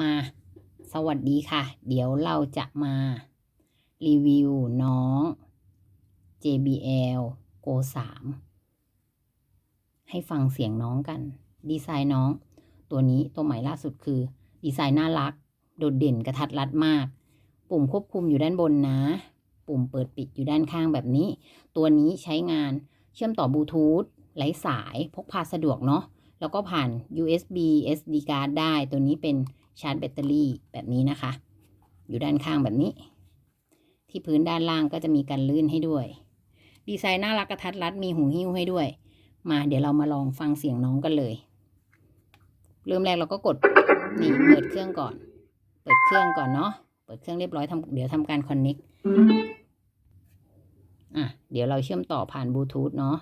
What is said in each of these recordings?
มาสวัสดีค่ะ เดี๋ยวเราจะมา รีวิวน้อง JBL Go 3ให้ฟังเสียงน้องกัน ดีไซน์น้อง ตัวนี้ตัวใหม่ล่าสุดคือ ดีไซน์น่ารัก โดดเด่นกระทัดรัดมาก ปุ่มควบคุมอยู่ด้านบนนะ ปุ่มเปิดปิดอยู่ด้านข้างแบบนี้ ตัวนี้ใช้งานเชื่อมต่อบลูทูธไร้สายพกพาสะดวกเนาะแล้วก็ผ่าน USB SD card ได้ตัวนี้เป็น ชาร์จแบตเตอรี่แบบนี้นะคะ อยู่ด้านข้างแบบนี้ ที่พื้นด้านล่างก็จะมีกันลื่นให้ด้วย ดีไซน์น่ารักกระทัดรัดมีหูหิ้วให้ด้วย มาเดี๋ยวเรามาลองฟังเสียงน้องกันเลย เริ่มแรกเราก็กดนี่เปิดเครื่องก่อน เปิดเครื่องก่อนเนาะเปิดเครื่องเรียบร้อยทำเดี๋ยวทำการคอนเน็กอะเดี๋ยวเราเชื่อมต่อผ่านบลูทูธเนาะ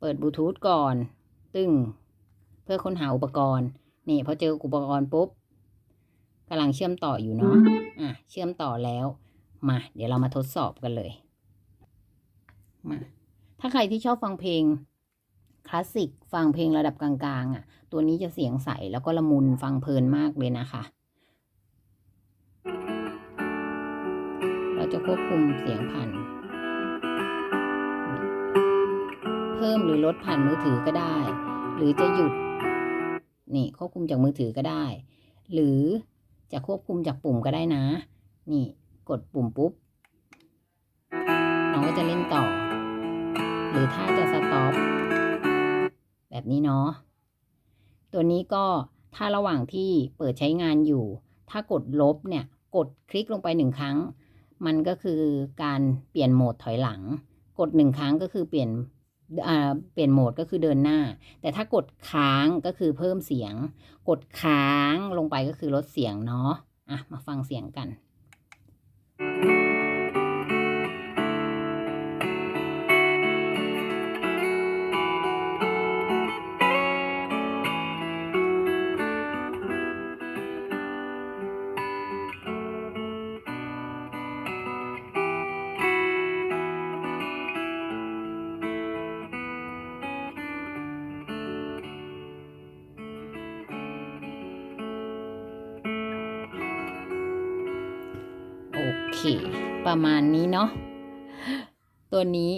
เปิดบลูทูธก่อน ตึ้งเพื่อค้นหาอุปกรณ์ นี่พอเจออุปกรณ์ปุ๊บกำลังเชื่อมต่ออยู่เนาะอะเชื่อมต่อแล้วมา เดี๋ยวเรามาทดสอบกันเลยมาถ้าใครที่ชอบฟังเพลงคลาสสิกฟังเพลงระดับกลางๆอะ ตัวนี้จะเสียงใสแล้วก็ละมุนฟังเพลินมากเลยนะคะ เราจะควบคุมเสียงผ่านเพิ่มหรือลดผ่านมือถือก็ได้ หรือจะหยุด นี่ควบคุมจากมือถือก็ได้ หรือจะควบคุมจากปุ่มก็ได้นะ นี่กดปุ่มปุ๊บ น้องก็จะเล่นต่อ หรือถ้าจะสต็อปแบบนี้เนาะ ตัวนี้ก็ถ้าระหว่างที่เปิดใช้งานอยู่ ถ้ากดลบเนี่ย กดคลิกลงไปหนึ่งครั้ง มันก็คือการเปลี่ยนโหมดถอยหลัง กดหนึ่งครั้งก็คือเปลี่ยน เปลี่ยนโหมดก็คือเดินหน้า แต่ถ้ากดค้างก็คือเพิ่มเสียง กดค้างลงไปก็คือลดเสียงเนาะอะมาฟังเสียงกัน ประมาณนี้เนาะตัวนี้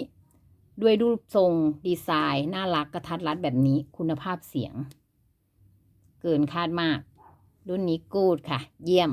ด้วยรูปทรงดีไซน์ น่ารักกระทัดรัดแบบนี้คุณภาพเสียง เกินคาดมาก รุ่นนี้กูดค่ะ เยี่ยม